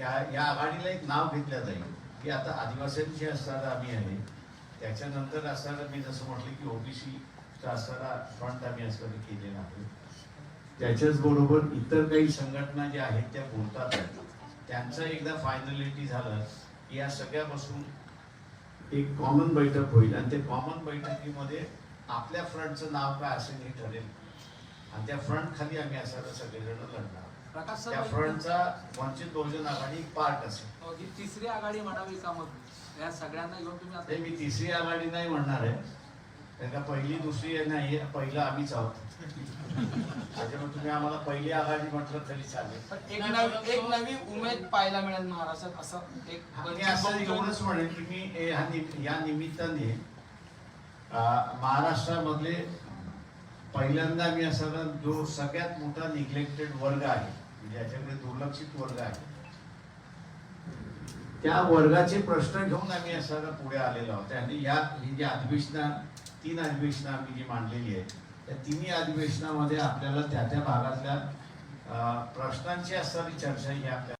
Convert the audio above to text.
या या आघाडीला एक नाव घेतलं जाईल की आता आदिवासींची असणारा आम्ही आहे त्याच्यानंतर असणारा मी जसं म्हटलं की ओबीसीचा असणारा फ्रंट आम्ही असं केलेला आहे. त्याच्याच बरोबर इतर काही संघटना ज्या आहेत त्या बोलतात. त्यांचं एकदा फायनलिटी झालं की या सगळ्यापासून एक कॉमन बैठक होईल. आणि ते कॉमन बैठकीमध्ये आपल्या फ्रंटचं नाव काय असेल हे ठरेल. आणि त्या फ्रंट खाली आम्ही असायला सगळेजण लढणार. प्रकाश त्या फ्रंटचा वंचित बहुजन आघाडी पार्ट असेल. हो, ही तिसरी आघाडी म्हणावी का मग? या सगळ्यांना घेऊन तुम्ही आता मी तिसरी आघाडी नाही म्हणणार आहे. कारण का पहिली दुसरी नाही पहिलं आम्हीच आहोत. त्याच्यामुळे तुम्ही आम्हाला पहिली आघाडी म्हटलं तरी चालेल. पण एक नवी एक नवी उमेद पाहायला मिळेल महाराष्ट्रात असं एक मी असं एवढंच म्हणेन की मी या निमित्ताने महाराष्ट्रामधले पहिल्यांदा मी असं जो सगळ्यात मोठा निग्लेक्टेड वर्ग आहे म्हणजे ज्याच्याकडे दुर्लक्षित वर्ग आहे त्या वर्गाचे प्रश्न घेऊन आम्ही असं पुढे आलेलो आहोत. आणि या ही जी अधिवेशना तीन अधिवेशनं आम्ही जी मांडलेली आहे त्या तिन्ही अधिवेशनामध्ये आपल्याला त्या त्या भागातल्या प्रश्नांची असणारी चर्चा ही आपल्याला